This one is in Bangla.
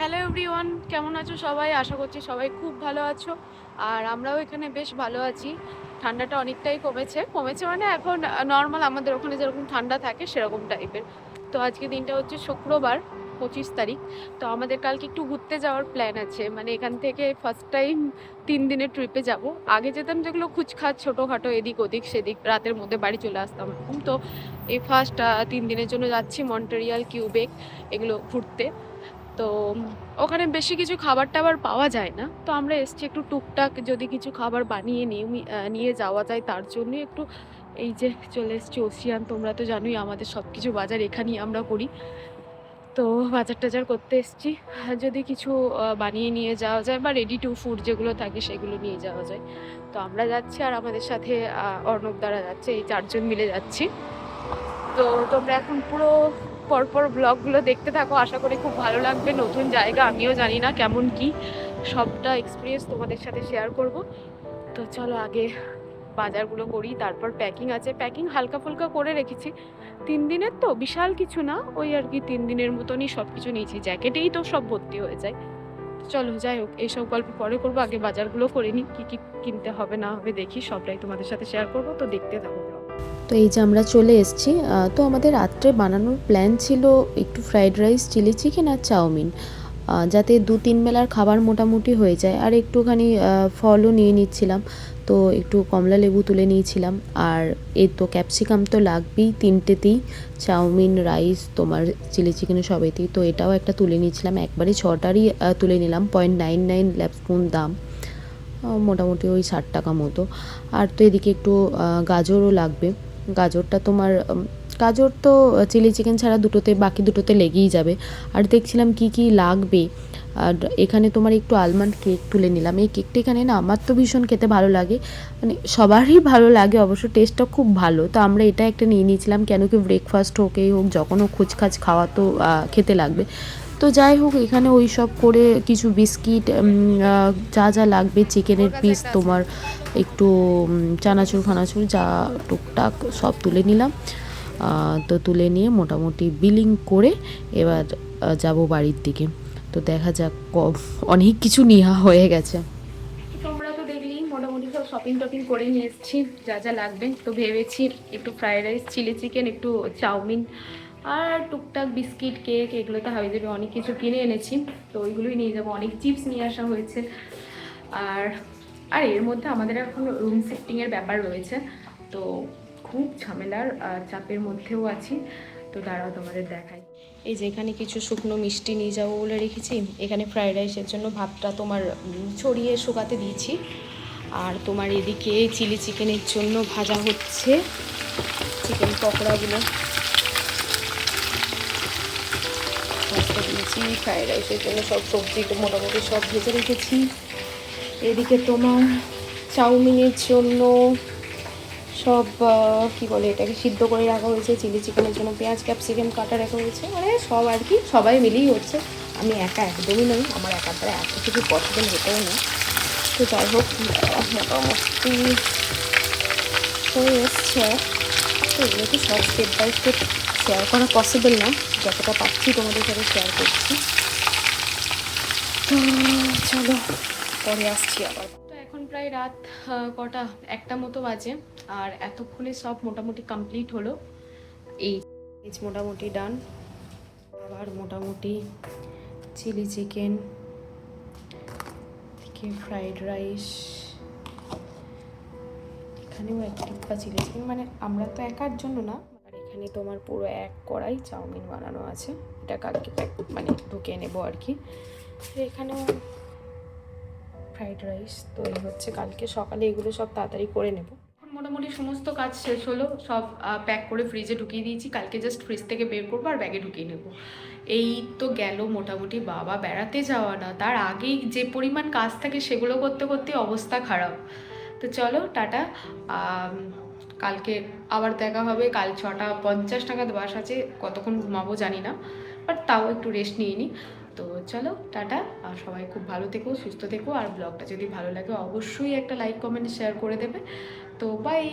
হ্যালো এভরিওয়ান কেমন আছো সবাই? আশা করছি সবাই খুব ভালো আছো। আর আমরাও এখানে বেশ ভালো আছি। ঠান্ডাটা অনেকটাই কমেছে। কমেছে মানে এখন নর্মাল আমাদের ওখানে যেরকম ঠান্ডা থাকে সেরকম টাইপের তো আজকে দিনটা হচ্ছে শুক্রবার, পঁচিশ তারিখ। তো আমাদের কালকে একটু ঘুরতে যাওয়ার প্ল্যান আছে। মানে এখান থেকে ফার্স্ট টাইম তিন দিনের ট্রিপে যাব। আগে যেতাম যেগুলো খুচখাচ, ছোটোখাটো, এদিক ওদিক, সেদিক, রাতের মধ্যে বাড়ি চলে আসতাম এরকম। তো এই ফার্স্ট তিন দিনের জন্য যাচ্ছি মন্টেরিয়াল কিউবেক এগুলো ঘুরতে। তো ওখানে বেশি কিছু খাবার টাবার পাওয়া যায় না। তো আমরা এসছি একটু টুকটাক যদি কিছু খাবার বানিয়ে নিয়ে যাওয়া যায় তার জন্য একটু এই যে চলে এসছি ওসিয়ান তোমরা তো জানোই আমাদের সব কিছু বাজার এখানেই আমরা করি। তো বাজার টাজার করতে এসছি। যদি কিছু বানিয়ে নিয়ে যাওয়া যায় বা রেডি টু ফুড যেগুলো থাকে সেগুলো নিয়ে যাওয়া যায়। তো আমরা যাচ্ছি আর আমাদের সাথে অর্ণব দ্বারা যাচ্ছে, এই চারজন মিলে যাচ্ছি। তো তোমরা এখন পুরো পরপর ব্লগগুলো দেখতে থাকো। আশা করি খুব ভালো লাগবে। নতুন জায়গা, আমিও জানি না কেমন কি। সবটা এক্সপিরিয়েন্স তোমাদের সাথে শেয়ার করব। তো চলো আগে বাজারগুলো করি, তারপর প্যাকিং আছে। প্যাকিং হালকা ফুলকা করে রেখেছি। তিন দিনের তো, বিশাল কিছু না। ওই আর কি তিন দিনের মতনই সব কিছু নিয়েছি। জ্যাকেটেই তো সব ভর্তি হয়ে যায়। চলো যাই হোক এইসব গল্প পরে করব। আগে বাজারগুলো করে নিই, কী কী কিনতে হবে না হবে দেখি। সবটাই তোমাদের সাথে শেয়ার করব। তো দেখতে থাকো। তো এই যে আমরা চলে এসেছি তো আমাদের রাত্রে বানানোর প্ল্যান ছিল একটু ফ্রাইড রাইস চিলি চিকেন আর চাউমিন যাতে দু তিন বেলার খাবার মোটামুটি হয়ে যায়। আর একটুখানি ফলও নিয়ে নিচ্ছিলাম, তো একটু কমলা লেবু তুলে নিয়েছিলাম। আর এই তো ক্যাপসিকাম তো লাগবেই, তিনটেতেই। চাউমিন রাইস তোমার চিলি চিকেন সবেতেই। তো এটাও একটা তুলে নিয়েছিলাম, একবারে ছটারই তুলে নিলাম পয়েন্ট নাইন নাইন স্পুন দাম। মোটামুটি ওই ষাট টাকা মতো। আর তো এদিকে একটু গাজরও লাগবে। গাজরটা তোমার গাজর তো চিলি চিকেন ছাড়া দুটোতে, বাকি দুটোতে লেগেই যাবে। আর দেখছিলাম কি কি লাগবে। আর এখানে তোমার একটু আলমন্ড কেক তুলে নিলাম। এই কেকটা এখানে না আমার তো ভীষণ খেতে ভালো লাগে। মানে সবারই ভালো লাগে, অবশ্য টেস্টটা খুব ভালো। তো আমরা এটা একটা নিয়ে নিয়েছিলাম, কেন কি ব্রেকফাস্ট হোকই হোক, যখন হোক, খুচখাচ খাওয়া তো খেতে লাগবে। তো যাই হোক এখানে ওই সব করে কিছু বিস্কিট যা যা লাগবে চিকেনের পিস তোমার একটু চানাচুর ফানাচুর যা টুকটাক সব তুলে নিলাম। তো তুলে নিয়ে মোটামুটি বিলিং করে এবার যাব বাড়ির দিকে। তো দেখা যাক অনেক কিছু নেওয়া হয়ে গেছে। তোমরা তো দেখলেই মোটামুটি সব শপিং টপিং করে নিয়ে এসেছি যা যা লাগবে। তো ভেবেছি একটু ফ্রাইড রাইস চিলি চিকেন একটু চাউমিন আর টুকটাক বিস্কিট, কেক এগুলো তো হাবি অনেক কিছু কিনে এনেছি। তো ওইগুলোই নিয়ে যাব। অনেক চিপস নিয়ে আসা হয়েছে। আর আর এর মধ্যে আমাদের এখন রুম শিফটিংয়ের ব্যাপার রয়েছে। তো খুব ঝামেলার চাপের মধ্যেও আছি। তো দাঁড়াও তোমাদের দেখাই। এই যে এখানে কিছু শুকনো মিষ্টি নিয়ে যাব বলে রেখেছি। এখানে ফ্রাইড রাইসের জন্য ভাতটা তোমার ছড়িয়ে শুকাতে দিয়েছি। আর তোমার এদিকে চিলি চিকেনের জন্য ভাজা হচ্ছে। চিকেন পকোড়াগুলো। দিয়েছি ফ্রাইড রাইসের জন্য সব সবজি মোটামুটি সব ভেজে রেখেছি। এদিকে তোমার চাউমিনের জন্য সব কি বলে এটাকে, সিদ্ধ করে রাখা হয়েছে, চিলি চিকেনের জন্য পেঁয়াজ ক্যাপসিকাম কাটা রাখা হয়েছে। মানে সব আর কি, সবাই মিলেই হচ্ছে। আমি একা একদমই নই, আমার একার দ্বারা এত কিছু পছন্দ হতেও না তো যাই হোক, মোটামুটি হয়ে এসছে। তো এগুলো তো সব স্টেপ বাই স্টেপ শেয়ার করা পসিবল না। যতটা পাচ্ছি তোমাদের সাথে শেয়ার করছি। তো চলো, পরে আসছি আবার। তো এখন প্রায় রাত কটা? একটা মতো বাজে। আর এতক্ষণে সব মোটামুটি কমপ্লিট হলো। এই মোটামুটি ডান আবার মোটামুটি চিলি চিকেন ফ্রাইড রাইস এখানেও এক টিপ্পা চিলি চিকেন মানে আমরা তো একার জন্য না। আর এখানে তোমার পুরো এক কড়াই চাউমিন বানানো আছে। এটা কালকে মানে ঢুকিয়ে নেব আর কি। এখানেও ফ্রাইড রাইস তো এই হচ্ছে কালকে। সকালে এগুলো সব তাড়াতাড়ি করে নেব। মোটামুটি সমস্ত কাজ শেষ হলো। সব প্যাক করে ফ্রিজে ঢুকিয়ে দিয়েছি। কালকে জাস্ট ফ্রিজ থেকে বের করব আর ব্যাগে ঢুকিয়ে নেব। এই তো গেল মোটামুটি। বাবা বেড়াতে যাওয়া না। তার আগেই যে পরিমাণ কাজ থাকে সেগুলো করতে করতে অবস্থা খারাপ। তো চলো, টাটা। কালকে আবার দেখা হবে। কাল ছটা পঞ্চাশ টাকা বাস আছে। কতক্ষণ ঘুমাবো জানি না বাট তাও একটু রেস্ট নিয়ে নিই তো চলো, টাটা। আর সবাই খুব ভালো থেকো, সুস্থ থেকো। আর ব্লগটা যদি ভালো লাগে, অবশ্যই একটা লাইক কমেন্ট শেয়ার করে দেবে। তো বাই